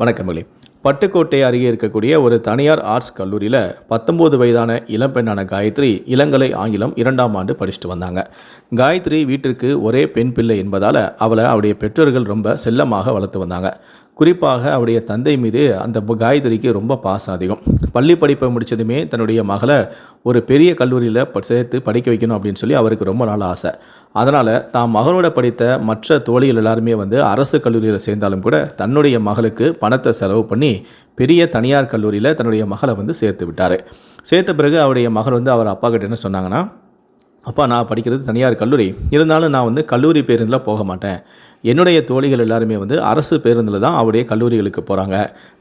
வணக்கங்களே பட்டுக்கோட்டை அருகே இருக்கக்கூடிய ஒரு தனியார் ஆர்ட்ஸ் கல்லூரியில் பத்தொம்போது வயதான இளம்பெண்ணான காயத்ரி இளங்கலை ஆங்கிலம் இரண்டாம் ஆண்டு படிச்சுட்டு வந்தாங்க. காயத்ரி வீட்டிற்கு ஒரே பெண் பிள்ளை என்பதால் அவளை அவருடைய பெற்றோர்கள் ரொம்ப செல்லமாக வளர்த்து வந்தாங்க. குறிப்பாக அவருடைய தந்தை மீது அந்த காயத்ரிக்கு ரொம்ப பாசம் அதிகம். பள்ளி படிப்பை முடிச்சதுமே தன்னுடைய மகளை ஒரு பெரிய கல்லூரியில் சேர்த்து படிக்க வைக்கணும் அப்படின்னு சொல்லி அவருக்கு ரொம்ப நாள் ஆசை. அதனால் தான் மகளோட படித்த மற்ற தோழிகள் எல்லாருமே வந்து அரசு கல்லூரியில் சேர்ந்தாலும் கூட தன்னுடைய மகளுக்கு பணத்தை செலவு பண்ணி பெரிய தனியார் கல்லூரியில் தன்னுடைய மகளை வந்து சேர்த்து விட்டார். சேர்த்த பிறகு அவருடைய மகள் வந்து அவர் அப்பா கிட்ட என்ன சொன்னாங்கன்னா அப்பா நான் படிக்கிறது தனியார் கல்லூரி. இருந்தாலும் நான் வந்து கல்லூரி பேருந்தில் போக மாட்டேன். என்னுடைய தோழிகள் எல்லாருமே வந்து அரசு பேருந்தில் தான் அவருடைய கல்லூரிகளுக்கு போகிறாங்க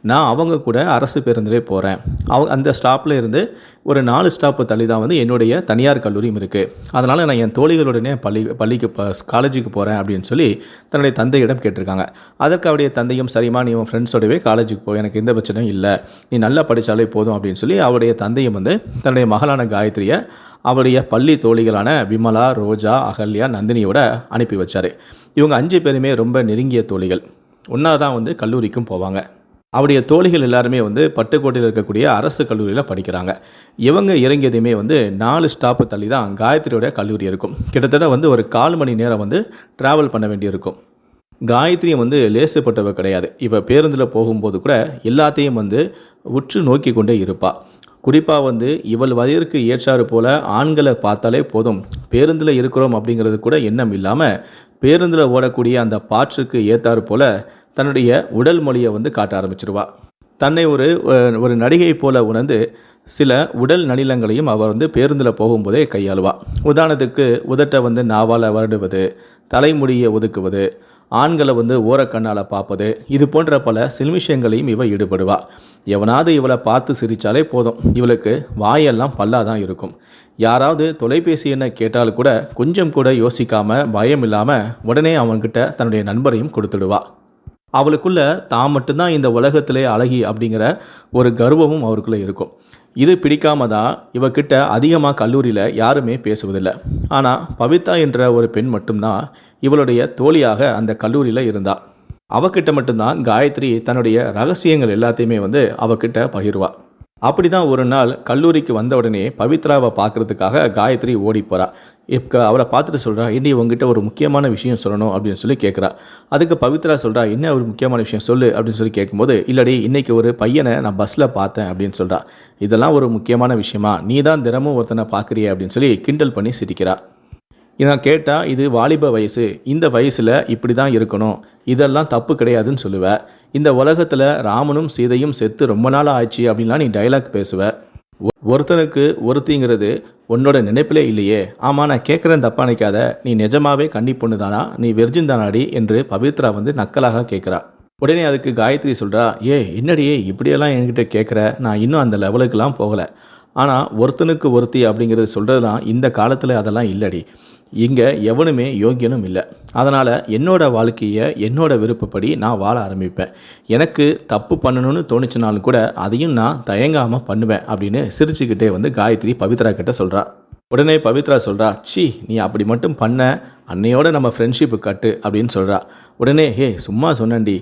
நான் அவங்க கூட அரசு பேருந்திலே போகிறேன் அவங்க அந்த ஸ்டாப்பில் இருந்து ஒரு நாலு ஸ்டாப்பு தள்ளி தான் வந்து என்னுடைய தனியார் கல்லூரியும் இருக்குது அதனால் நான் என் தோழிகளுடனே பள்ளி பள்ளிக்கு காலேஜுக்கு போகிறேன் அப்படின்னு சொல்லி தன்னுடைய தந்தையிடம் கேட்டிருக்காங்க. அதற்கு அவருடைய தந்தையும் சரிம்மா நீ உன் ஃப்ரெண்ட்ஸோடவே காலேஜுக்கு போ எனக்கு எந்த பிரச்சனையும் இல்லை. நீ நல்லா படித்தாலே போதும் அப்படின்னு சொல்லி அவருடைய தந்தையும் வந்து தன்னுடைய மகளான காயத்ரியை அவருடைய பள்ளி தோழிகளான விமலா ரோஜா அகல்யா நந்தினியோட அனுப்பி வச்சார். இவங்க அஞ்சு பேருமே ரொம்ப நெருங்கிய தோழிகள். ஒன்றா தான் வந்து கல்லூரிக்கும் போவாங்க. அவருடைய தோழிகள் எல்லாருமே வந்து பட்டுக்கோட்டையில் இருக்கக்கூடிய அரசு கல்லூரியில் படிக்கிறாங்க. இவங்க இறங்கியதுமே வந்து நாலு ஸ்டாப்பு தள்ளி தான் காயத்ரியோட கல்லூரி இருக்கும். கிட்டத்தட்ட வந்து ஒரு கால் மணி நேரம் வந்து ட்ராவல் பண்ண வேண்டியிருக்கும். காயத்ரியும் வந்து லேசுப்பட்டவ கிடையாது. இப்போ பேருந்தில் போகும்போது கூட எல்லாத்தையும் வந்து உற்று நோக்கி கொண்டே இருப்பாள் குறிப்பாக வந்து இவள் வயதிற்கு ஏற்றாறு போல் ஆண்களை பார்த்தாலே போதும். பேருந்தில் இருக்கிறோம் அப்படிங்கிறது கூட எண்ணம் இல்லாமல் பேருந்தில் ஓடக்கூடிய அந்த பாற்றுக்கு ஏற்றாறு போல தன்னுடைய உடல் மொழியை வந்து காட்ட ஆரம்பிச்சிருவா. தன்னை ஒரு ஒரு நடிகை போல உணர்ந்து சில உடல் நலிலங்களையும் அவர் வந்து பேருந்தில் போகும்போதே கையாளுவா. உதாரணத்துக்கு உதட்டை வந்து நாவால் வருடுவது தலைமுடியை ஒதுக்குவது ஆண்களை வந்து ஓரக்கண்ணால் பார்ப்பது இது போன்ற பல சில்மிஷங்களையும் இவ ஈடுபடுவா. எவனாவது இவளை பார்த்து சிரித்தாலே போதும். இவளுக்கு வாயெல்லாம் பல்லாக தான் இருக்கும். யாராவது தொலைபேசி எண்ணை கேட்டால் கூட கொஞ்சம் கூட யோசிக்காமல் பயம் இல்லாமல் உடனே அவன்கிட்ட தன்னுடைய நண்பரையும் கொடுத்துடுவா. அவளுக்குள்ள தான் மட்டும்தான் இந்த உலகத்திலே அழகி அப்படிங்கிற ஒரு கர்வமும் அவருக்குள்ளே இருக்கும். இது பிடிக்காம தான் இவகிட்ட அதிகமாக கல்லூரியில் யாருமே பேசுவதில்லை. ஆனால் பவிதா என்ற ஒரு பெண் மட்டும்தான் இவளுடைய தோழியாக அந்த கல்லூரியில் இருந்தா. அவகிட்ட மட்டும்தான் காயத்ரி தன்னுடைய ரகசியங்கள் எல்லாத்தையுமே வந்து அவகிட்ட பகிர்வா. அப்படி தான் ஒரு நாள் கல்லூரிக்கு வந்த உடனே பவித்ராவை பார்க்கறதுக்காக காயத்ரி ஓடி போகிறா இப்போ அவளை பார்த்துட்டு சொல்கிறா இனி உங்ககிட்ட ஒரு முக்கியமான விஷயம் சொல்லணும் அப்படின்னு சொல்லி கேட்குறா அதுக்கு பவித்ரா சொல்கிறா என்ன ஒரு முக்கியமான விஷயம் சொல்லு அப்படின்னு சொல்லி கேட்கும்போது இல்லடி இன்னைக்கு ஒரு பையனை நான் பஸ்ஸில் பார்த்தேன் அப்படின்னு சொல்கிறா இதெல்லாம் ஒரு முக்கியமான விஷயமா? நீ தான் தினமும் ஒருத்தனை பார்க்குறிய அப்படின்னு சொல்லி கிண்டல் பண்ணி சிரிக்கிறா. நான் கேட்டால் இது வாலிப வயசு. இந்த வயசில் இப்படி தான் இருக்கணும். இதெல்லாம் தப்பு கிடையாதுன்னு சொல்லுவேன் இந்த உலகத்தில் ராமனும் சீதையும் செத்து ரொம்ப நாள் ஆயிடுச்சு அப்படின்லாம் நீ டைலாக் பேசுவ. ஒருத்தனுக்கு ஒருத்திங்கிறது உன்னோட நினைப்பிலே இல்லையே. ஆமாம் நான் கேட்குறேன் தப்பா நினைக்காத. நீ நிஜமாவே கன்னி பொண்ணு தானா? நீ வெர்ஜின் தானாடி என்று பவித்ரா வந்து நக்கலாக கேட்குறா உடனே அதுக்கு காயத்ரி சொல்கிறா ஏ என்னடியே இப்படியெல்லாம் என்கிட்ட கேட்குற நான் இன்னும் அந்த லெவலுக்கெல்லாம் போகலை. ஆனால் ஒருத்தனுக்கு ஒருத்தி அப்படிங்கிறது சொல்கிறதுலாம் இந்த காலத்தில் அதெல்லாம் இல்லடி. இங்கே எவனுமே யோக்கியனும் இல்லை. அதனால் என்னோடய வாழ்க்கையை என்னோடய விருப்பப்படி நான் வாழ ஆரம்பிப்பேன். எனக்கு தப்பு பண்ணணும்னு தோணுச்சுனாலும் கூட அதையும் நான் தயங்காமல் பண்ணுவேன் அப்படின்னு சிரிச்சுக்கிட்டே வந்து காயத்ரி பவித்ரா கிட்ட சொல்கிறா உடனே பவித்ரா சொல்கிறா சி நீ அப்படி மட்டும் பண்ண அன்னையோட நம்ம ஃப்ரெண்ட்ஷிப்பு கட்டு அப்படின்னு சொல்கிறா உடனே ஹே சும்மா சொன்னண்டி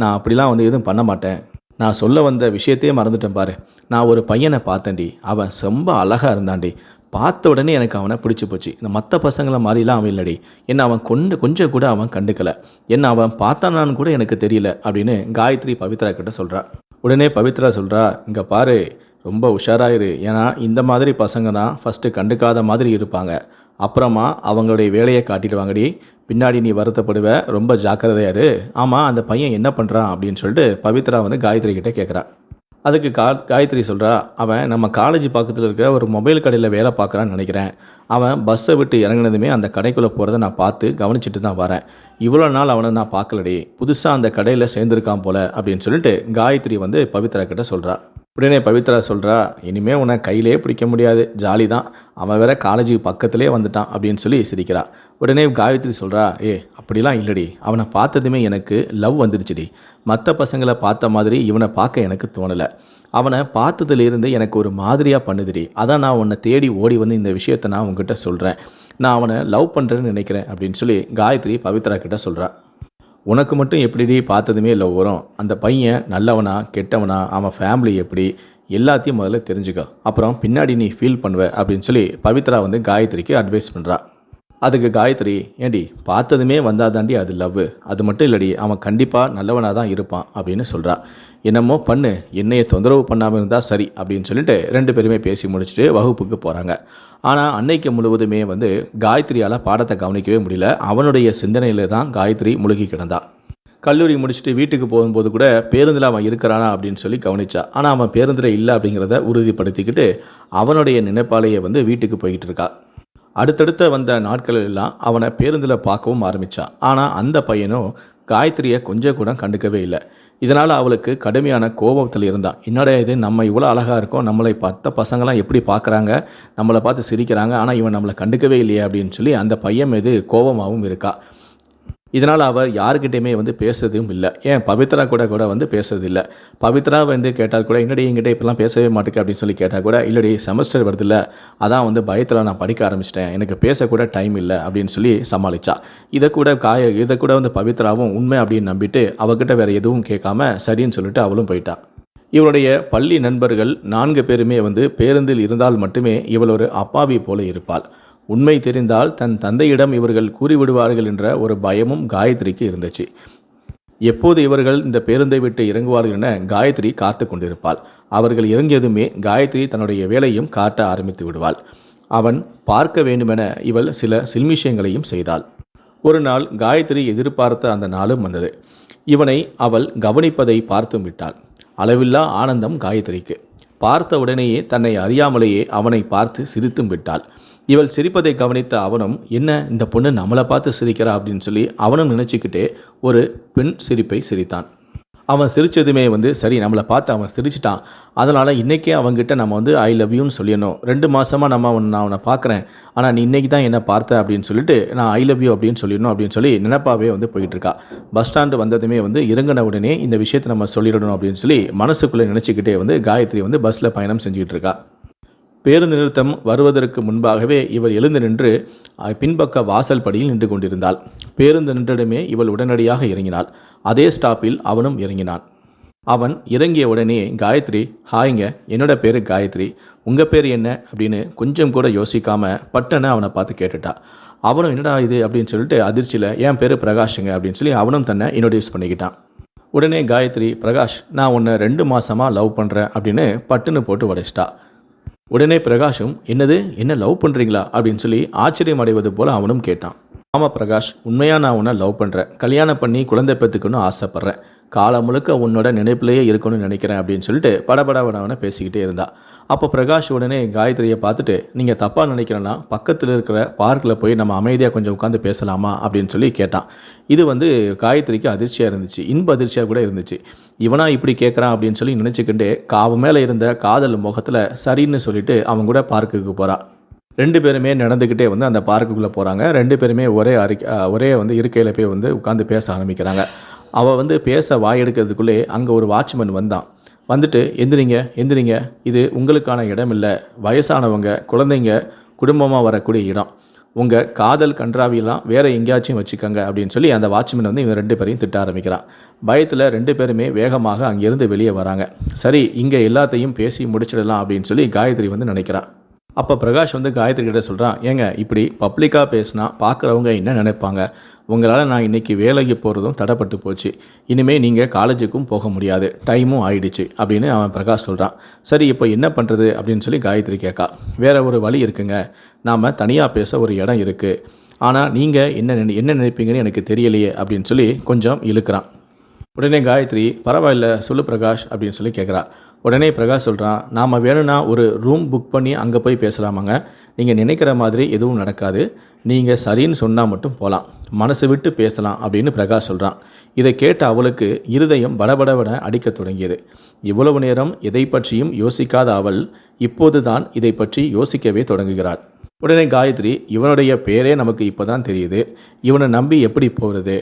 நான் அப்படிலாம் வந்து எதுவும் பண்ண மாட்டேன். நான் சொல்ல வந்த விஷயத்தையே மறந்துட்டேன் பாரு. நான் ஒரு பையனை பார்த்தேன்டி. அவன் ரொம்ப அழகாக இருந்தான்டி. பார்த்த உடனே எனக்கு அவனை பிடிச்சி போச்சு. இந்த மற்ற பசங்களை மாதிரிலாம் அவன் இல்லடி. என்ன அவன் கொண்டு கொஞ்சம் கூட அவன் கண்டுக்கல. என்ன அவன் பார்த்தானான்னு கூட எனக்கு தெரியல அப்படின்னு காயத்ரி பவித்ரா கிட்ட சொல்கிறா உடனே பவித்ரா சொல்கிறா இங்கே பாரு ரொம்ப உஷாராயிரு. ஏன்னா இந்த மாதிரி பசங்க தான் ஃபஸ்ட்டு கண்டுக்காத மாதிரி இருப்பாங்க. அப்புறமா அவங்களுடைய வேலையை காட்டிடுவாங்கடி. பின்னாடி நீ வருத்தப்படுவ ரொம்ப ஜாக்கிரதையா இரு. ஆமாம் அந்த பையன் என்ன பண்ணுறான் அப்படின்னு சொல்லிட்டு பவித்ரா வந்து காயத்ரி கிட்டே கேட்குறா அதுக்கு கா காயத்ரி சொல்கிறா அவன் நம்ம காலேஜ் பக்கத்தில் இருக்கிற ஒரு மொபைல் கடையில் வேலை பார்க்குறான்னு நினைக்கிறேன். அவன் பஸ்ஸை விட்டு இறங்குனதுமே அந்த கடைக்குள்ளே போகிறத நான் பார்த்து கவனிச்சிட்டு தான் வரேன். இவ்வளோ நாள் அவனை நான் பார்க்கலடி. புதுசாக அந்த கடையில் சேர்ந்துருக்கான் போல அப்படின்னு சொல்லிட்டு காயத்ரி வந்து பவித்ரா கிட்ட சொல்கிறா உடனே பவித்ரா சொல்கிறா இனிமே உன்னை கையிலே பிடிக்க முடியாது. ஜாலி தான். அவன் வேற காலேஜுக்கு பக்கத்திலே வந்துட்டான். அப்படின்னு சொல்லி சிரிக்கிறா. உடனே காயத்ரி சொல்கிறா ஏ அப்படிலாம் இல்லடி. அவனை பார்த்ததுமே எனக்கு லவ் வந்துடுச்சுடி. மற்ற பசங்களை பார்த்த மாதிரி இவனை பார்க்க எனக்கு தோணலை. அவனை பார்த்ததுலேருந்து எனக்கு ஒரு மாதிரியாக பண்ணுதுடி. அதான் நான் உன்னை தேடி ஓடி வந்து இந்த விஷயத்தை நான் உங்ககிட்ட சொல்கிறேன் நான் அவனை லவ் பண்ணுறேன்னு நினைக்கிறேன். அப்படின்னு சொல்லி காயத்ரி பவித்ரா கிட்ட சொல்கிறா உனக்கு மட்டும் எப்படிடி பார்த்ததுமே இல்லை வரும் அந்த பையன் நல்லவனா கெட்டவனா அவன் ஃபேமிலி எப்படி எல்லாத்தையும் முதல்ல தெரிஞ்சுக்கோ. அப்புறம் பின்னாடி நீ ஃபீல் பண்ணுவ அப்படின்னு சொல்லி பவித்ரா வந்து காயத்ரிக்கு அட்வைஸ் பண்ணுறா அதுக்கு காயத்ரி ஏண்டி பார்த்ததுமே வந்தாதாண்டி அது லவ் அது மட்டும் இல்லடி அவன் கண்டிப்பாக நல்லவனாக தான் இருப்பான் அப்படின்னு சொல்கிறா என்னமோ பண்ணு என்னைய தொந்தரவு பண்ணாமல் இருந்தால் சரி அப்படின்னு சொல்லிட்டு ரெண்டு பேருமே பேசி முடிச்சுட்டு வகுப்புக்கு போகிறாங்க ஆனால் அன்னைக்கு முழுவதுமே வந்து காயத்ரியால் பாடத்தை கவனிக்கவே முடியல. அவனுடைய சிந்தனையில் தான் காயத்ரி முழுகி கிடந்தான் கல்லூரி முடிச்சுட்டு வீட்டுக்கு போகும்போது கூட பேருந்தில் அவன் இருக்கிறானா அப்படின்னு சொல்லி கவனிச்சா. ஆனால் அவன் பேருந்தில் இல்லை அப்படிங்கிறத உறுதிப்படுத்திக்கிட்டு அவனுடைய நினைப்பாலேயே வந்து வீட்டுக்கு போய்கிட்டு இருக்கா. அடுத்தடுத்த வந்த நாட்கள் எல்லாம் அவனை பேருந்தில் பார்க்கவும் ஆரம்பித்தான் ஆனால் அந்த பையனும் காயத்ரியை கொஞ்சம் கூட கண்டுக்கவே இல்லை. இதனால் அவளுக்கு கடுமையான கோபத்தில் இருந்தான் என்னடா இது நம்ம இவ்வளோ அழகாக இருக்கோம் நம்மளை பார்த்த பசங்களாம் எப்படி பார்க்குறாங்க நம்மளை பார்த்து சிரிக்கிறாங்க ஆனால் இவன் நம்மளை கண்டுக்கவே இல்லையே அப்படின்னு சொல்லி அந்த பையன் மீது கோபமாகவும் இருக்கா. இதனால் அவர் யாருக்கிட்டையுமே வந்து பேசுறதும் இல்லை. ஏன்? பவித்ரா கூட கூட வந்து பேசுறது இல்லை பவித்ரா வந்து கேட்டால் கூட என்னடி எங்கிட்ட இப்பெல்லாம் பேசவே மாட்டேங்க அப்படின்னு சொல்லி கேட்டால் கூட இல்லடி செமஸ்டர் வருதுல்ல. அதான் வந்து பயத்தில் நான் படிக்க ஆரம்பிச்சிட்டேன். எனக்கு பேசக்கூட டைம் இல்லை. அப்படின்னு சொல்லி சமாளித்தா இதை கூட காய இதை கூட வந்து பவித்ராவும் உண்மை அப்படின்னு நம்பிட்டு அவகிட்ட வேறு எதுவும் கேட்காம சரின்னு சொல்லிட்டு அவளும் போயிட்டா. இவளுடைய பள்ளி நண்பர்கள் நான்கு பேருமே வந்து பேருந்தில் இருந்தால் மட்டுமே இவள் ஒரு அப்பாவி போல இருப்பாள். உண்மை தெரிந்தால் தன் தந்தையிடம் இவர்கள் கூறிவிடுவார்கள் என்ற ஒரு பயமும் காயத்ரிக்கு இருந்துச்சு. எப்போது இவர்கள் இந்த பேருந்தை விட்டு இறங்குவார்கள் என காயத்ரி காத்து கொண்டிருப்பாள். அவர்கள் இறங்கியதுமே காயத்ரி தன்னுடைய வேலையும் காட்ட ஆரம்பித்து விடுவாள். அவன் பார்க்க வேண்டுமென இவள் சில சில்மிஷயங்களையும் செய்தாள். ஒரு நாள் காயத்ரி எதிர்பார்த்த அந்த நாளும் வந்தது. இவனை அவள் கவனிப்பதை பார்த்தும் விட்டாள். அளவில்லா ஆனந்தம் காயத்ரிக்கு. பார்த்த உடனேயே தன்னை அறியாமலேயே அவனை பார்த்து சிரித்தும் விட்டாள். இவள் சிரிப்பதை கவனித்த அவனும் என்ன இந்த பொண்ணு நம்மளை பார்த்து சிரிக்கிறா? அப்படின்னு சொல்லி அவனும் நினச்சிக்கிட்டே ஒரு பெண் சிரிப்பை சிரித்தான். அவன் சிரித்ததுமே வந்து சரி நம்மளை பார்த்து அவன் சிரிச்சிட்டான். அதனால் இன்றைக்கே அவங்ககிட்ட நம்ம வந்து ஐ லவ் யூன்னு சொல்லணும் ரெண்டு மாதமாக நம்ம அவன் நான் அவனை பார்க்குறேன். ஆனால் நீ இன்றைக்கி தான் என்ன பார்த்த அப்படின்னு சொல்லிட்டு நான் ஐ லவ் யூ அப்படின்னு சொல்லிடணும் அப்படின்னு சொல்லி நினப்பாவே வந்து போயிட்டுருக்கா. பஸ் ஸ்டாண்டு வந்ததுமே வந்து இறங்கின உடனே இந்த விஷயத்தை நம்ம சொல்லிடணும் அப்படின்னு சொல்லி மனசுக்குள்ளே நினச்சிக்கிட்டே வந்து காயத்ரி வந்து பஸ்ஸில் பயணம் செஞ்சுக்கிட்டு இருக்கா பேருந்து நிறுத்தம் வருவதற்கு முன்பாகவே இவள் எழுந்து நின்று பின்பக்க வாசல் படியில் நின்று கொண்டிருந்தாள். பேருந்து நின்றதுமே இவள் உடனடியாக இறங்கினாள். அதே ஸ்டாப்பில் அவனும் இறங்கினான். அவன் இறங்கிய உடனே காயத்ரி ஹாய்ங்க என்னோட பேர் காயத்ரி. உங்கள் பேர் என்ன? அப்படின்னு கொஞ்சம் கூட யோசிக்காம பட்டனை அவனை பார்த்து கேட்டுட்டா. அவனும் என்னடா இது? அப்படின்னு சொல்லிட்டு அதிர்ச்சியில் என் பேர் பிரகாஷுங்க அப்படின்னு சொல்லி அவனும் தன்னை இன்ட்ரடியூஸ் பண்ணிக்கிட்டான். உடனே காயத்ரி பிரகாஷ் நான் உன்னை ரெண்டு மாதமாக லவ் பண்ணுறேன் அப்படின்னு பட்டுன்னு போட்டு உடைச்சிட்டா. உடனே பிரகாஷும் என்னது? என்ன லவ் பண்ணுறீங்களா அப்படின்னு சொல்லி ஆச்சரியம் அடைவது போல் அவனும் கேட்டான். ஆமாம் பிரகாஷ் உண்மையாக நான் உன்னை லவ் பண்ணுறேன் கல்யாணம் பண்ணி குழந்தை பெற்றுக்கணும்னு ஆசைப்பட்றேன். காலம் முழுக்க உன்னோட நினைப்பிலேயே இருக்கணும்னு நினைக்கிறேன் அப்படின்னு சொல்லிட்டு படபடவனவனை பேசிக்கிட்டே இருந்தா. அப்போ பிரகாஷ் உடனே காயத்ரியை பார்த்துட்டு நீங்கள் தப்பாக நினைக்கிறேன்னா பக்கத்தில் இருக்கிற பார்க்கில் போய் நம்ம அமைதியாக கொஞ்சம் உட்காந்து பேசலாமா? அப்படின்னு சொல்லி கேட்டான். இது வந்து காயத்ரிக்கு அதிர்ச்சியாக இருந்துச்சு. இன்ப அதிர்ச்சியாக கூட இருந்துச்சு. இவனா இப்படி கேட்குறான் அப்படின்னு சொல்லி நினச்சிக்கிட்டு காவு மேலே இருந்த காதல் முகத்தில் சரின்னு சொல்லிட்டு அவன் கூட பார்க்குக்கு போகிறான் ரெண்டு பேருமே நடந்துக்கிட்டே வந்து அந்த பார்க்குக்குள்ளே போகிறாங்க ரெண்டு பேருமே ஒரே அறிக்கை ஒரே வந்து இருக்கையில் போய் வந்து உட்காந்து பேச ஆரம்பிக்கிறாங்க. அவள் வந்து பேச வாய் எடுக்கிறதுக்குள்ளே அங்கே ஒரு வாட்ச்மேன் வந்தான். வந்துட்டு எந்திரிங்க எந்திரிங்க. இது உங்களுக்கான இடம் இல்லை வயசானவங்க குழந்தைங்க குடும்பமாக வரக்கூடிய இடம். உங்கள் காதல் கன்றாவியெல்லாம் வேறு எங்கேயாச்சும் வச்சுக்கோங்க அப்படின்னு சொல்லி அந்த வாட்ச்மேன் வந்து இவங்க ரெண்டு பேரையும் திட்ட ஆரம்பிக்கிறான். பயத்தில் ரெண்டு பேருமே வேகமாக அங்கேருந்து வெளியே வராங்க. சரி இங்கே எல்லாத்தையும் பேசி முடிச்சிடலாம் அப்படின்னு சொல்லி காயத்ரி வந்து நினைக்கிறான். அப்போ பிரகாஷ் வந்து காயத்ரி கிட்ட சொல்கிறான் ஏங்க இப்படி பப்ளிக்காக பேசினா பார்க்குறவங்க என்ன நினைப்பாங்க? உங்களால் நான் இன்றைக்கி வேலைக்கு போகிறதும் தடைப்பட்டு போச்சு. இனிமேல் நீங்கள் காலேஜுக்கும் போக முடியாது. டைமும் ஆயிடுச்சு. அப்படின்னு அவன் பிரகாஷ் சொல்கிறான் சரி இப்போ என்ன பண்ணுறது அப்படின்னு சொல்லி காயத்ரி கேட்கா. வேற ஒரு வழி இருக்குங்க. நாம் தனியாக பேச ஒரு இடம் இருக்குது ஆனால் நீங்கள் என்ன நினை என்ன நினைப்பீங்கன்னு எனக்கு தெரியலையே. அப்படின்னு சொல்லி கொஞ்சம் இழுக்கிறான். உடனே காயத்ரி பரவாயில்ல சொல்லு பிரகாஷ். அப்படின்னு சொல்லி கேட்குறா. உடனே பிரகாஷ் சொல்கிறான் நாம் வேணும்னா ஒரு ரூம் புக் பண்ணி அங்கே போய் பேசலாமாங்க? நீங்கள் நினைக்கிற மாதிரி எதுவும் நடக்காது. நீங்கள் சரின்னு சொன்னால் மட்டும் போகலாம் மனசு விட்டு பேசலாம் அப்படின்னு பிரகாஷ் சொல்கிறான் இதை கேட்ட அவளுக்கு இருதயம் படபடபட அடிக்கத் தொடங்கியது. இவ்வளவு நேரம் எதை பற்றியும் யோசிக்காத அவள் இப்போது தான் இதை பற்றி யோசிக்கவே தொடங்குகிறாள். உடனே காயத்ரி இவனுடைய பேரே நமக்கு இப்போ தான் தெரியுது. இவனை நம்பி எப்படி போகிறது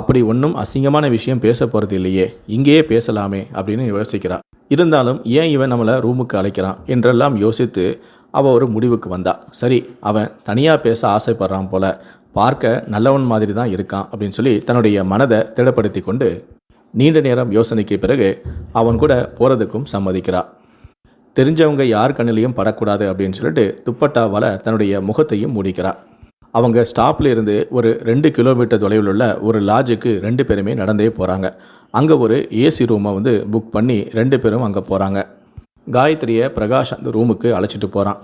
அப்படி ஒன்றும் அசிங்கமான விஷயம் பேச போகிறது இல்லையே. இங்கேயே பேசலாமே அப்படின்னு யோசிக்கிறாள் இருந்தாலும் ஏன் இவன் நம்மளை ரூமுக்கு அழைக்கிறான் என்றெல்லாம் யோசித்து அவள் ஒரு முடிவுக்கு வந்தா. சரி அவன் தனியாக பேச ஆசைப்படுறான் போல பார்க்க நல்லவன் மாதிரி தான் இருக்கான் அப்படின்னு சொல்லி தன்னுடைய மனதை திடப்படுத்தி கொண்டு நீண்ட நேரம் யோசனைக்கு பிறகு அவன் கூட போகிறதுக்கும் சம்மதிக்கிறா. தெரிஞ்சவங்க யார் கண்ணிலையும் படக்கூடாது அப்படின்னு சொல்லிட்டு துப்பட்டாவால் தன்னுடைய முகத்தையும் மூடிக்கிறா. அவங்க ஸ்டாப்பில் இருந்து ஒரு ரெண்டு கிலோமீட்டர் தொலைவில் உள்ள ஒரு லாட்ஜுக்கு ரெண்டு பேருமே நடந்தே போகிறாங்க அங்கே ஒரு ஏசி ரூமை வந்து புக் பண்ணி ரெண்டு பேரும் அங்கே போகிறாங்க காயத்ரியை பிரகாஷ் அந்த ரூமுக்கு அழைச்சிட்டு போகிறான்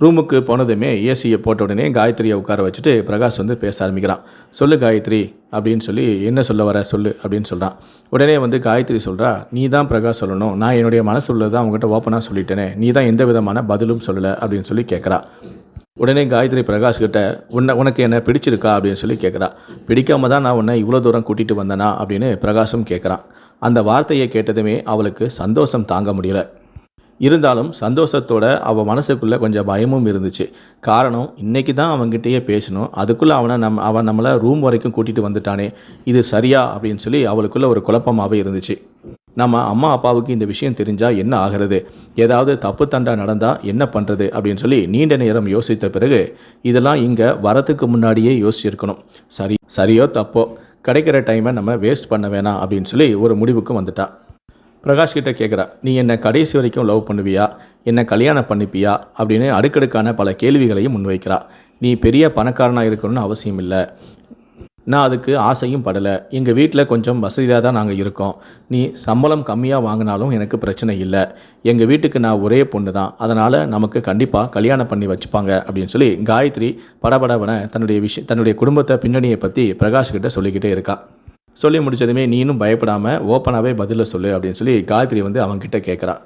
ரூமுக்கு போனதுமே ஏசியை போட்ட உடனே காயத்ரியை உட்கார வச்சுட்டு பிரகாஷ் வந்து பேச ஆரம்பிக்கிறான். சொல்லு காயத்ரி அப்படின்னு சொல்லி என்ன சொல்ல வர? சொல்லு அப்படின்னு சொல்கிறான் உடனே வந்து காயத்ரி சொல்கிறா நீ தான் பிரகாஷ் சொல்லணும். நான் என்னுடைய மனசு உள்ளதை அவங்ககிட்ட ஓப்பனாக சொல்லிட்டேனே. நீ தான் எந்த விதமான பதிலும் சொல்லலை அப்படின்னு சொல்லி கேட்குறா உடனே காயத்ரி பிரகாஷ் கிட்ட உன்னை உனக்கு என்ன பிடிச்சிருக்கா? அப்படின்னு சொல்லி கேட்குறா பிடிக்காம தான் நான் உன்னை இவ்வளோ தூரம் கூட்டிகிட்டு வந்தேனா? அப்படின்னு பிரகாஷும் கேட்குறான் அந்த வார்த்தையை கேட்டதுமே அவளுக்கு சந்தோஷம் தாங்க முடியல. இருந்தாலும் சந்தோஷத்தோட அவள் மனசுக்குள்ளே கொஞ்சம் பயமும் இருந்துச்சு. காரணம் இன்றைக்கி தான் அவன்கிட்டயே பேசணும். அதுக்குள்ளே அவனை நம் அவன் நம்மளை ரூம் வரைக்கும் கூட்டிகிட்டு வந்துட்டானே. இது சரியா? அப்படின்னு சொல்லி அவளுக்குள்ளே ஒரு குழப்பமாகவே இருந்துச்சு. நம்ம அம்மா அப்பாவுக்கு இந்த விஷயம் தெரிஞ்சால் என்ன ஆகிறது? ஏதாவது தப்பு தண்டா நடந்தால் என்ன பண்ணுறது அப்படின்னு சொல்லி நீண்ட நேரம் யோசித்த பிறகு இதெல்லாம் இங்கே வரத்துக்கு முன்னாடியே யோசிச்சிருக்கணும். சரி சரியோ தப்போ? கிடைக்கிற டைமை நம்ம வேஸ்ட் பண்ண வேணாம் அப்படின்னு சொல்லி ஒரு முடிவுக்கு வந்துட்டா. பிரகாஷ் கிட்ட கேட்குறா நீ என்னை கடைசி வரைக்கும் லவ் பண்ணுவியா? என்னை கல்யாணம் பண்ணிப்பியா? அப்படின்னு அடுக்கடுக்கான பல கேள்விகளையும் முன்வைக்கிறா. நீ பெரிய பணக்காரனாக இருக்கணும்னு அவசியம் இல்லை. நான் அதுக்கு ஆசையும் படலை. எங்கள் வீட்டில் கொஞ்சம் வசதியாக தான் நாங்கள் இருக்கோம். நீ சம்பளம் கம்மியாக வாங்கினாலும் எனக்கு பிரச்சனை இல்லை. எங்கள் வீட்டுக்கு நான் ஒரே பொண்ணு தான் அதனால் நமக்கு கண்டிப்பாக கல்யாணம் பண்ணி வச்சுப்பாங்க அப்படின்னு சொல்லி காயத்ரி படபடவன தன்னுடைய விஷயம் தன்னுடைய குடும்பத்தை பின்னணியை பற்றி பிரகாஷ் கிட்ட சொல்லிக்கிட்டே இருக்கா. சொல்லி முடிச்சதுமே நீனும் பயப்படாமல் ஓப்பனாகவே பதிலை சொல்லு அப்படின்னு சொல்லி காயத்ரி வந்து அவன்கிட்ட கேட்குறா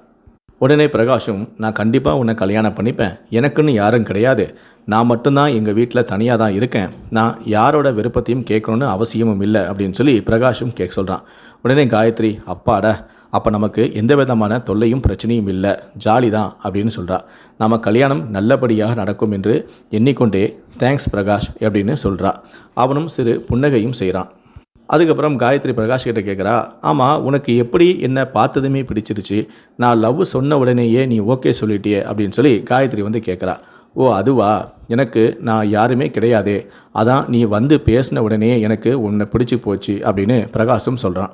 உடனே பிரகாஷும் நான் கண்டிப்பாக உன்னை கல்யாணம் பண்ணிப்பேன். எனக்குன்னு யாரும் கிடையாது. நான் மட்டும்தான் எங்கள் வீட்டில் தனியாக தான் இருக்கேன். நான் யாரோட விருப்பத்தையும் கேட்கணுன்னு அவசியமும் இல்லை அப்படின்னு சொல்லி பிரகாஷும் கேட்க சொல்கிறான் உடனே காயத்ரி அப்பாடா அப்போ நமக்கு எந்த விதமான தொல்லையும் பிரச்சனையும் இல்லை. ஜாலி தான் அப்படின்னு சொல்கிறா நம்ம கல்யாணம் நல்லபடியாக நடக்கும் என்று எண்ணிக்கொண்டே தேங்க்ஸ் பிரகாஷ் அப்படின்னு சொல்கிறா அவனும் சிறு புன்னகையும் செய்கிறான் அதுக்கப்புறம் காயத்ரி பிரகாஷ் கிட்ட கேட்குறா ஆமாம் உனக்கு எப்படி என்ன பார்த்ததுமே பிடிச்சிருச்சு. நான் லவ் சொன்ன உடனேயே நீ ஓகே சொல்லிட்டியே அப்படின்னு சொல்லி காயத்ரி வந்து கேட்குறா ஓ அதுவா? எனக்கு நான் யாருமே கிடையாதே. அதான் நீ வந்து பேசின உடனே எனக்கு உன்னை பிடிச்சி போச்சு அப்படின்னு பிரகாஷும் சொல்கிறான்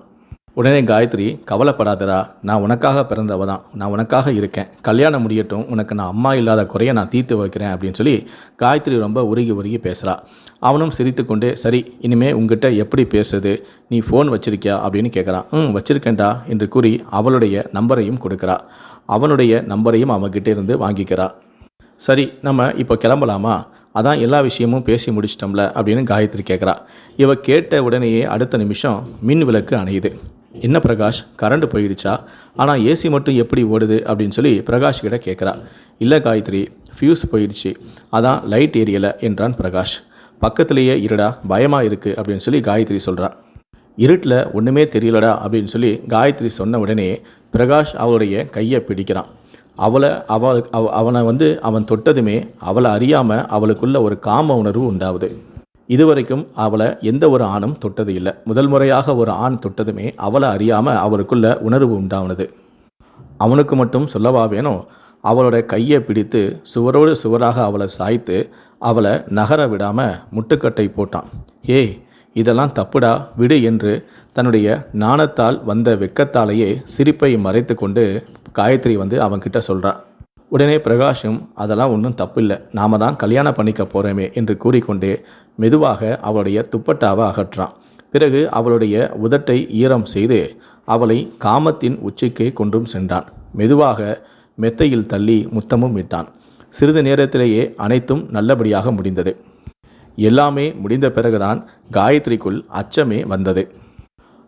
உடனே காயத்ரி கவலைப்படாதடா. நான் உனக்காக பிறந்தவ தான். நான் உனக்காக இருக்கேன். கல்யாணம் முடியட்டும். உனக்கு நான் அம்மா இல்லாத குறையை நான் தீர்த்து வைக்கிறேன் அப்படின்னு சொல்லி காயத்ரி ரொம்ப உருகி உருகி பேசுகிறா அவனும் சிரித்துக்கொண்டே சரி இனிமே உங்ககிட்ட எப்படி பேசுறது? நீ ஃபோன் வச்சிருக்கியா? அப்படின்னு கேட்குறான் ம் வச்சிருக்கேன்டா என்று கூறி அவளுடைய நம்பரையும் கொடுக்குறா. அவனுடைய நம்பரையும் அவன்கிட்ட இருந்து வாங்கிக்கிறா. சரி நம்ம இப்போ கிளம்பலாமா? அதான் எல்லா விஷயமும் பேசி முடிச்சிட்டோம்ல அப்படின்னு காயத்ரி கேட்குறா இவ கேட்ட உடனேயே அடுத்த நிமிஷம் மின் விளக்கு அணையுது. என்ன பிரகாஷ் கரண்ட் போயிடுச்சா ஆனால் ஏசி மட்டும் எப்படி ஓடுது? அப்படின்னு சொல்லி பிரகாஷ் கிட்ட கேட்குறா இல்லை காயத்ரி ஃபியூஸ் போயிடுச்சு அதான் லைட் எரியலை என்றான் பிரகாஷ். பக்கத்துலேயே இருடா பயமாக இருக்குது அப்படின்னு சொல்லி காயத்ரி சொல்கிறா இருட்டில் ஒன்றுமே தெரியலடா அப்படின்னு சொல்லி காயத்ரி சொன்ன உடனே பிரகாஷ் அவளுடைய கையை பிடிக்கிறான். அவளை அவள் அவ அவனை வந்து அவன் தொட்டதுமே அவளை அறியாமல் அவளுக்குள்ள ஒரு காம உணர்வு உண்டாகுது இதுவரைக்கும் அவளை எந்த ஒரு ஆணும் தொட்டது இல்லை. முதல் முறையாக ஒரு ஆண் தொட்டதுமே அவளை அறியாமல் அவளுக்குள்ள உணர்வு உண்டானது அவனுக்கு மட்டும் சொல்லவா வேணும்? அவளோட கையை பிடித்து சுவரோடு சுவராக அவளை சாய்த்து அவளை நகர விடாமல் முட்டுக்கட்டை போட்டான். ஏய் இதெல்லாம் தப்புடா விடு என்று தன்னுடைய நாணத்தால் வந்த வெக்கத்தாலேயே சிரிப்பை மறைத்து கொண்டு காயத்ரி வந்து அவன்கிட்ட சொல்றா உடனே பிரகாஷும் அதெல்லாம் ஒன்றும் தப்பில்லை. நாம தான் கல்யாணம் பண்ணிக்க போகிறோமே என்று கூறிக்கொண்டே மெதுவாக அவளுடைய துப்பட்டாவை அகற்றான். பிறகு அவளுடைய உதட்டை ஈரம் செய்து அவளை காமத்தின் உச்சிக்கு கொண்டும் சென்றான். மெதுவாக மெத்தையில் தள்ளி முத்தமும் விட்டான் சிறிது நேரத்திலேயே அனைத்தும் நல்லபடியாக முடிந்தது. எல்லாமே முடிந்த பிறகுதான் காயத்ரிக்குள் அச்சமே வந்தது.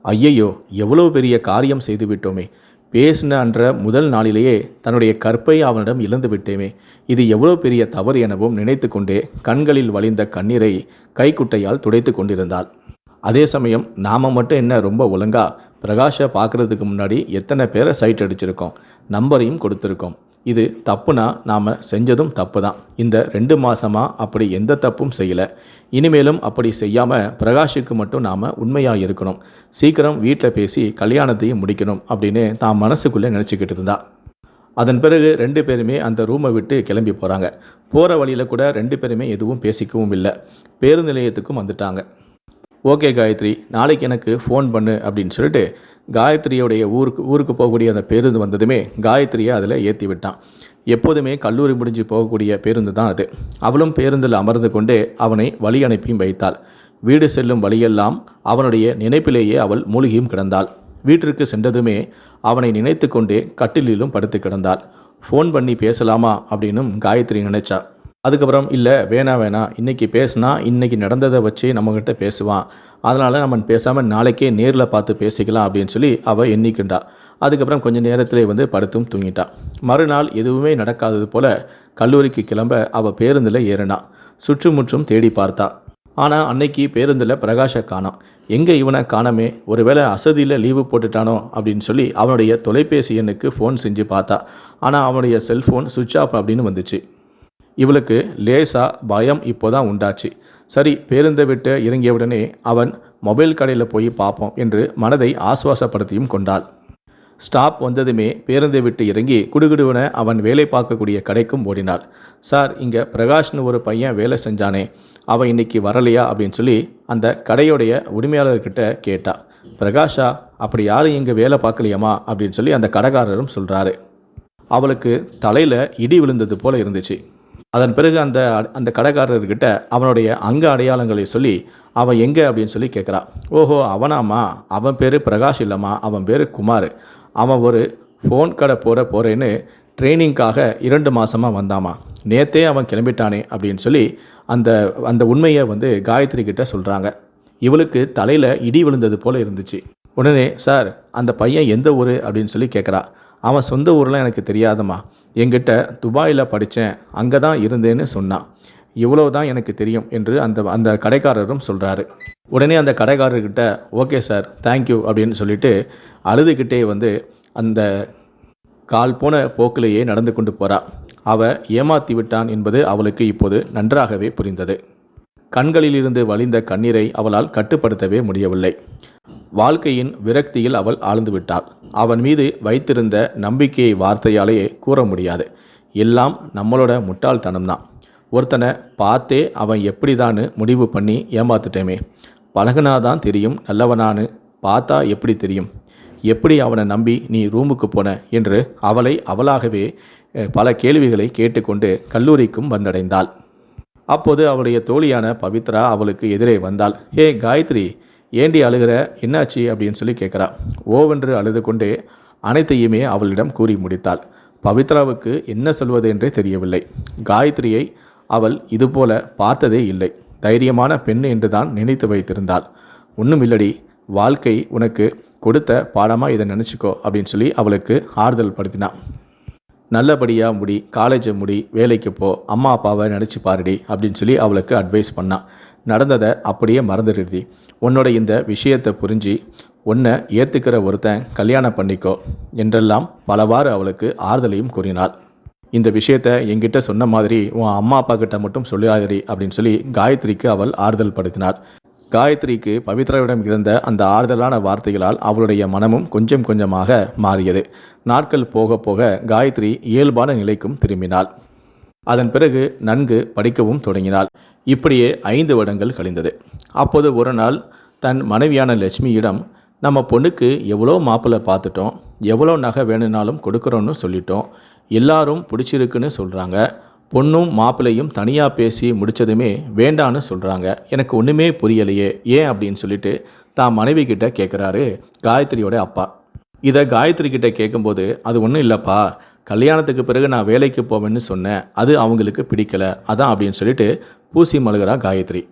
ஐயையோ எவ்வளவு பெரிய காரியம் செய்து விட்டோமே பேசின அன்ற முதல் நாளிலேயே தன்னுடைய கற்பை அவனிடம் இழந்து விட்டேமே. இது எவ்வளோ பெரிய தவறு எனவும் நினைத்து கொண்டே கண்களில் வழிந்த கண்ணீரை கைக்குட்டையால் துடைத்து கொண்டிருந்தாள். அதே சமயம் நாம மட்டும் என்ன ரொம்ப ஒழுங்கா பிரகாஷை பார்க்கறதுக்கு முன்னாடி எத்தனை பேரை சைட் அடிச்சிருக்கோம். நம்பரையும் கொடுத்துருக்கோம். இது தப்புனா நாம் செஞ்சதும் தப்பு தான் இந்த ரெண்டு மாதமாக அப்படி எந்த தப்பும் செய்யலை. இனிமேலும் அப்படி செய்யாமல் பிரகாஷுக்கு மட்டும் நாம் உண்மையாக இருக்கணும். சீக்கிரம் வீட்டில் பேசி கல்யாணத்தையும் முடிக்கணும் அப்படின்னு தான் மனசுக்குள்ளே நினச்சிக்கிட்டு இருந்தா. அதன் பிறகு ரெண்டு பேருமே அந்த ரூமை விட்டு கிளம்பி போகிறாங்க போகிற வழியில் கூட ரெண்டு பேருமே எதுவும் பேசிக்கவும் இல்லை. பேருந்து நிலையத்துக்கும் வந்துட்டாங்க. ஓகே காயத்ரி நாளைக்கு எனக்கு ஃபோன் பண்ணு அப்படின்னு சொல்லிட்டு காயத்ரியோடைய ஊருக்கு ஊருக்கு போகக்கூடிய அந்த பேருந்து வந்ததுமே காயத்ரியை அதில் ஏற்றி விட்டான். எப்போதுமே கல்லூரி முடிஞ்சு போகக்கூடிய பேருந்து தான் அது. அவளும் பேருந்தில் அமர்ந்து கொண்டே அவனை வழி அனுப்பியும் வைத்தாள். வீடு செல்லும் வழியெல்லாம் அவனுடைய நினைப்பிலேயே அவள் மூழ்கியும் கிடந்தாள். வீட்டிற்கு சென்றதுமே அவனை நினைத்து கொண்டே கட்டிலிலும் படுத்து கிடந்தாள். ஃபோன் பண்ணி பேசலாமா? அப்படின்னும் காயத்ரி நினைச்சா. அதுக்கப்புறம் இல்லை வேணாம் வேணாம் இன்றைக்கி பேசுனா இன்றைக்கி நடந்ததை வச்சு நம்மக்கிட்ட பேசுவான். அதனால் நம்ம பேசாமல் நாளைக்கே நேரில் பார்த்து பேசிக்கலாம் அப்படின்னு சொல்லி அவள் எண்ணிக்கின்றா. அதுக்கப்புறம் கொஞ்சம் நேரத்திலே வந்து படுத்தும் தூங்கிட்டா. மறுநாள் எதுவுமே நடக்காதது போல கல்லூரிக்கு கிளம்ப அவள் பேருந்தில் ஏறினா. சுற்றுமுற்றும் தேடி பார்த்தா. ஆனால் அன்னைக்கு பேருந்தில் பிரகாஷை காணோம். எங்கே இவனை காணமே? ஒருவேளை அசதியில் லீவு போட்டுட்டானோ? அப்படின்னு சொல்லி அவனுடைய தொலைபேசி எண்ணுக்கு ஃபோன் செஞ்சு பார்த்தா. ஆனால் அவனுடைய செல்ஃபோன் சுவிட்ச் ஆஃப் அப்படின்னு வந்துச்சு. இவளுக்கு லேசா பயம் இப்போதான் உண்டாச்சு. சரி பேருந்தை விட்டு இறங்கியவுடனே அவன் மொபைல் கடையில் போய் பார்ப்போம் என்று மனதை ஆசுவாசப்படுத்தியும் கொண்டாள். ஸ்டாப் வந்ததுமே பேருந்தை விட்டு இறங்கி குடுகுடுவன அவன் வேலை பார்க்கக்கூடிய கடைக்கும் ஓடினாள். சார் இங்கே பிரகாஷ்னு ஒரு பையன் வேலை செஞ்சானே அவன் இன்னைக்கு வரலையா? அப்படின்னு சொல்லி அந்த கடையுடைய உரிமையாளர்கிட்ட கேட்டா. பிரகாஷா அப்படி யாரும் இங்கே வேலை பார்க்கலையாமா அப்படின்னு சொல்லி அந்த கடைக்காரரும் சொல்கிறாரு அவளுக்கு தலையில் இடி விழுந்தது போல இருந்துச்சு. அதன் பிறகு அந்த அந்த கடைக்காரர்கிட்ட அவனுடைய அங்க அடையாளங்களை சொல்லி அவன் எங்கே? அப்படின்னு சொல்லி கேட்குறா. ஓஹோ அவனாமா அவன் பேர் பிரகாஷ் இல்லைம்மா. அவன் பேர் குமார். அவன் ஒரு ஃபோன் கடை போட போகிறேன்னு ட்ரைனிங்காக இரண்டு மாதமாக வந்தாமா நேத்தே அவன் கிளம்பிட்டானே அப்படின்னு சொல்லி அந்த அந்த உண்மையை வந்து காயத்ரி கிட்ட சொல்கிறாங்க இவளுக்கு தலையில் இடி விழுந்தது போல் இருந்துச்சு. உடனே சார் அந்த பையன் எந்த ஊர்? அப்படின்னு சொல்லி கேட்குறா. அவன் சொந்த ஊரெலாம் எனக்கு தெரியாதம்மா. எங்கிட்ட துபாயில் படித்தேன் அங்கே தான் இருந்தேன்னு சொன்னான் இவ்வளோ தான் எனக்கு தெரியும் என்று அந்த அந்த கடைக்காரரும் சொல்கிறாரு உடனே அந்த கடைக்காரர்கிட்ட ஓகே சார் தேங்க்யூ அப்படின்னு சொல்லிட்டு அழுதுகிட்டே வந்து அந்த கால் போன போக்கிலேயே நடந்து கொண்டு போகிறா அவ ஏமாத்தி விட்டான் என்பது அவளுக்கு இப்போது நன்றாகவே புரிந்தது. கண்களிலிருந்து வழிந்த கண்ணீரை அவளால் கட்டுப்படுத்தவே முடியவில்லை. வாழ்க்கையின் விரக்தியில் அவள் ஆழ்ந்துவிட்டாள் அவன் மீது வைத்திருந்த நம்பிக்கையை வார்த்தையாலேயே கூற முடியாது. எல்லாம் நம்மளோட முட்டாள்தனம்தான். ஒருத்தனை பார்த்தே அவன் எப்படிதான்னு முடிவு பண்ணி ஏமாத்துட்டேமே. பழகுனாதான் தெரியும் நல்லவனான்னு பார்த்தா எப்படி தெரியும்? எப்படி அவனை நம்பி நீ ரூமுக்கு போன? என்று அவளை அவளாகவே பல கேள்விகளை கேட்டுக்கொண்டு கல்லூரிக்கும் வந்தடைந்தாள். அப்போது அவளுடைய தோழியான பவித்ரா அவளுக்கு எதிரே வந்தாள். ஹே காயத்ரி! ஏண்டி அழுகிற? என்னாச்சு? அப்படின்னு சொல்லி கேட்குறா ஓவென்று அழுது கொண்டே அனைத்தையுமே அவளிடம் கூறி முடித்தாள். பவித்ராவுக்கு என்ன சொல்வது என்றே தெரியவில்லை. காயத்ரியை அவள் இதுபோல பார்த்ததே இல்லை. தைரியமான பெண் என்றுதான் நினைத்து வைத்திருந்தாள். ஒன்றும் இல்லடி. வாழ்க்கை உனக்கு கொடுத்த பாடமாக இதை நினச்சிக்கோ அப்படின்னு சொல்லி அவளுக்கு ஆறுதல் படுத்தினான் நல்லபடியாக முடி. காலேஜை முடி. வேலைக்கு போ. அம்மா அப்பாவை நினச்சி பாருடி அப்படின்னு சொல்லி அவளுக்கு அட்வைஸ் பண்ணான் நடந்ததை அப்படியே மறந்துடுதி உன்னோட இந்த விஷயத்தை புரிஞ்சு உன்னை ஏற்றுக்கிற ஒருத்தன் கல்யாணம் பண்ணிக்கோ என்றெல்லாம் பலவாறு அவளுக்கு ஆறுதலையும் கூறினாள். இந்த விஷயத்தை என்கிட்ட சொன்ன மாதிரி உன் அம்மா அப்பா கிட்ட மட்டும் சொல்லாதரி அப்படின்னு சொல்லி காயத்ரிக்கு அவள் ஆறுதல் படுத்தினார் காயத்ரிக்கு பவித்ராவிடம் இருந்த அந்த ஆறுதலான வார்த்தைகளால் அவளுடைய மனமும் கொஞ்சம் கொஞ்சமாக மாறியது. நாட்கள் போக போக காயத்ரி இயல்பான நிலைக்கும் திரும்பினாள். அதன் பிறகு நன்கு படிக்கவும் தொடங்கினாள். இப்படியே ஐந்து வருடங்கள் கழிந்தது. அப்போது ஒரு நாள் தன் மனைவியான லட்சுமியிடம் நம்ம பொண்ணுக்கு எவ்வளோ மாப்பிள்ளை பார்த்துட்டோம் எவ்வளோ நகை வேணும்னாலும் கொடுக்குறோன்னு சொல்லிட்டோம் எல்லாரும் பிடிச்சிருக்குன்னு சொல்கிறாங்க பொண்ணும் மாப்பிள்ளையும் தனியாக பேசி முடித்ததுமே வேண்டான்னு சொல்கிறாங்க எனக்கு ஒன்றுமே புரியலையே ஏன் அப்படின்னு சொல்லிட்டு தான் மனைவி கிட்ட கேட்குறாரு காயத்ரியோட அப்பா. இதை காயத்ரி கிட்ட கேட்கும்போது அது ஒன்றும் இல்லைப்பா கல்யாணத்துக்கு பிறகு நான் வேலைக்கு போவேன்னு சொன்னேன். அது அவங்களுக்கு பிடிக்கல. அதான் அப்படின்னு சொல்லிட்டு பூசி மழுகிறா காயத்ரி.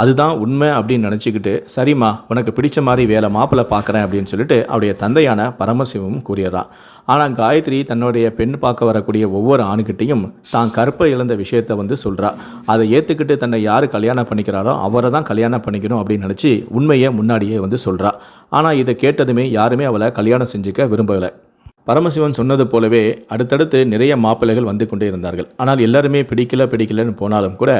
அதுதான் உண்மை அப்படின்னு நினச்சிக்கிட்டு சரிம்மா உனக்கு பிடிச்ச மாதிரி வேலை மாப்பிள்ளை பார்க்குறேன் அப்படின்னு சொல்லிட்டு அவருடைய தந்தையான பரமசிவமும் கூறியறான் ஆனால் காயத்ரி தன்னுடைய பெண் பார்க்க வரக்கூடிய ஒவ்வொரு ஆணுக்கிட்டையும் தான் கற்பை இழந்த விஷயத்தை வந்து சொல்கிறா அதை ஏற்றுக்கிட்டு தன்னை யார் கல்யாணம் பண்ணிக்கிறாரோ அவரை தான் கல்யாணம் பண்ணிக்கணும் அப்படின்னு நினச்சி உண்மையை முன்னாடியே வந்து சொல்கிறா ஆனால் இதை கேட்டதுமே யாருமே அவளை கல்யாணம் செஞ்சுக்க விரும்பலை பரமசிவன் சொன்னது போலவே அடுத்தடுத்து நிறைய மாப்பிள்ளைகள் வந்து கொண்டே இருந்தார்கள். ஆனால் எல்லாருமே பிடிக்கல பிடிக்கலன்னு போனாலும் கூட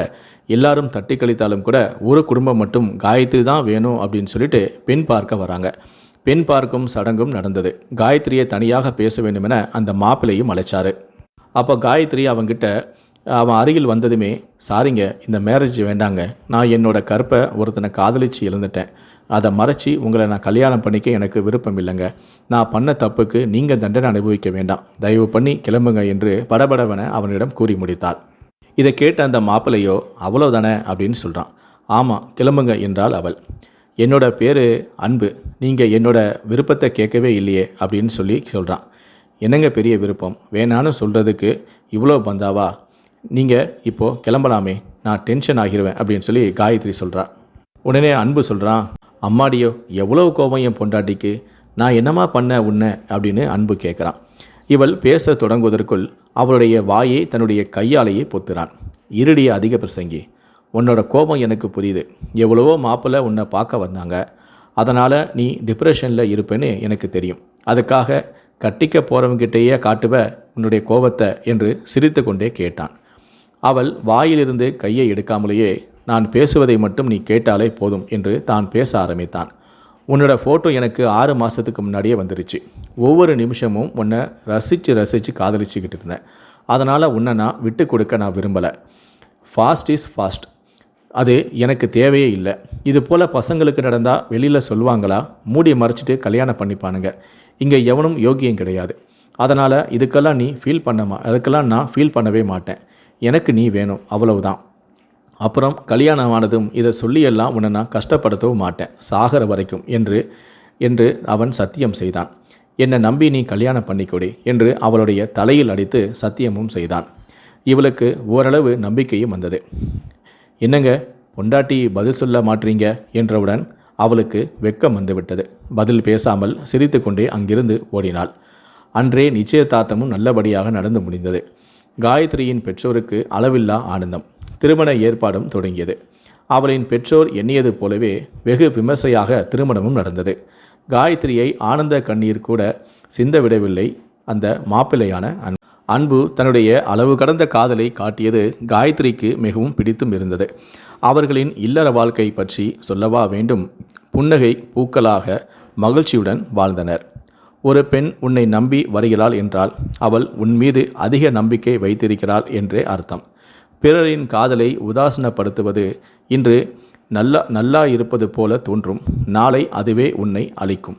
எல்லாரும் தட்டி கழித்தாலும் கூட ஒரு குடும்பம் மட்டும் காயத்ரி தான் வேணும் அப்படின்னு சொல்லிட்டு பெண் பார்க்க வராங்க. பெண் பார்க்கும் சடங்கும் நடந்தது. காயத்ரியை தனியாக பேச வேண்டுமென அந்த மாப்பிள்ளையும் அழைச்சாரு. அப்போ காயத்ரி அவங்கிட்ட அவன் அருகில் வந்ததுமே சாரிங்க இந்த மேரேஜ் வேண்டாங்க. நான் என்னோட கற்பை ஒருத்தனை காதலிச்சு இழந்துட்டேன். அதை மறைச்சி உங்களை நான் கல்யாணம் பண்ணிக்க எனக்கு விருப்பம் இல்லைங்க. நான் பண்ண தப்புக்கு நீங்கள் தண்டனை அனுபவிக்க வேண்டாம். தயவு பண்ணி கிளம்புங்க என்று படபடவென அவனிடம் கூறி முடித்தாள். இதை கேட்ட அந்த மாப்பிள்ளையோ அவ்வளோதானே அப்படின்னு சொல்கிறான் ஆமாம் கிளம்புங்க என்றாள் அவள். என்னோட பேர் அன்பு. நீங்கள் என்னோட விருப்பத்தை கேட்கவே இல்லையே அப்படின்னு சொல்லி சொல்கிறான் என்னங்க பெரிய விருப்பம்? வேணான்னு சொல்கிறதுக்கு இவ்வளோ பந்தாவா? நீங்கள் இப்போது கிளம்பலாமே. நான் டென்ஷன் ஆகிருவேன் அப்படின்னு சொல்லி காயத்ரி சொல்கிறா உடனே அன்பு சொல்கிறான் அம்மாடியோ எவ்வளோ கோபம் என் பொண்டாட்டிக்கு? நான் என்னம்மா பண்ண உன்னை? அப்படின்னு அன்பு கேட்குறான். இவள் பேச தொடங்குவதற்குள் அவளுடைய வாயை தன்னுடைய கையாலேயே பொத்துறான். இருடிய அதிக பிரசங்கி உன்னோட கோபம் எனக்கு புரியுது. எவ்வளவோ மாப்பிள்ளை உன்னை பார்க்க வந்தாங்க. அதனால் நீ டிப்ரெஷனில் இருப்பேன்னு எனக்கு தெரியும். அதுக்காக கட்டிக்க போகிறவங்கிட்டேயே காட்டுவ உன்னுடைய கோபத்தை என்று சிரித்து கொண்டே கேட்டான். அவள் வாயிலிருந்து கையை எடுக்காமலேயே நான் பேசுவதை மட்டும் நீ கேட்டாலே போதும் என்று தான் பேச ஆரம்பித்தான். உன்னோட ஃபோட்டோ எனக்கு ஆறு மாதத்துக்கு முன்னாடியே வந்துருச்சு. ஒவ்வொரு நிமிஷமும் உன்னை ரசித்து ரசித்து காதலிச்சுக்கிட்டு இருந்தேன். அதனால் உன்னை நான் விட்டு கொடுக்க நான் விரும்பலை. ஃபாஸ்ட் இஸ் ஃபாஸ்ட் அது எனக்கு தேவையே இல்லை. இது போல் பசங்களுக்கு நடந்தால் வெளியில் சொல்லுவாங்களா? மூடி மறைச்சிட்டு கல்யாணம் பண்ணிப்பானுங்க. இங்கே எவனும் யோகியம் கிடையாது. அதனால் இதுக்கெல்லாம் நீ ஃபீல் பண்ண மா அதுக்கெல்லாம் நான் ஃபீல் பண்ணவே மாட்டேன். எனக்கு நீ வேணும் அவ்வளவுதான். அப்புறம் கல்யாணம் ஆனதும் இதை சொல்லியெல்லாம் உன்னை நான் கஷ்டப்படுத்தவும் மாட்டேன். சாகர வரைக்கும் என்று என்று அவன் சத்தியம் செய்தான். என்னை நம்பி நீ கல்யாணம் பண்ணிக்கொடி என்று அவளுடைய தலையில் அடித்து சத்தியமும் செய்தான். இவளுக்கு ஓரளவு நம்பிக்கையும் வந்தது. என்னங்க பொண்டாட்டி பதில் சொல்ல மாட்டீங்க என்றவுடன் அவளுக்கு வெக்கம் வந்துவிட்டது. பதில் பேசாமல் சிரித்துக்கொண்டே அங்கிருந்து ஓடினாள். அன்றே நிச்சயதார்த்தமும் நல்லபடியாக நடந்து முடிந்தது. காயத்ரியின் பெற்றோருக்கு அளவில்லா ஆனந்தம். திருமண ஏற்பாடும் தொடங்கியது. அவளின் பெற்றோர் எண்ணியது போலவே வெகு விமர்சையாக திருமணமும் நடந்தது. காயத்ரியை ஆனந்த கண்ணீர் கூட சிந்த விடவில்லை அந்த மாப்பிள்ளையான அன். அன்பு தன்னுடைய அளவு கடந்த காதலை காட்டியது காயத்ரிக்கு மிகவும் பிடித்தும் இருந்தது. அவர்களின் இல்லற வாழ்க்கை பற்றி சொல்லவா வேண்டும்? புன்னகை பூக்களாக மகிழ்ச்சியுடன் வாழ்ந்தனர். ஒரு பெண் உன்னை நம்பி வருகிறாள் என்றால் அவள் உன் மீது அதிக நம்பிக்கை வைத்திருக்கிறாள் என்றே அர்த்தம். பிறரின் காதலை உதாசனப்படுத்துவது இன்று நல்லா நல்லா இருப்பது போல தோன்றும். நாளை அதுவே உன்னை அழிக்கும்.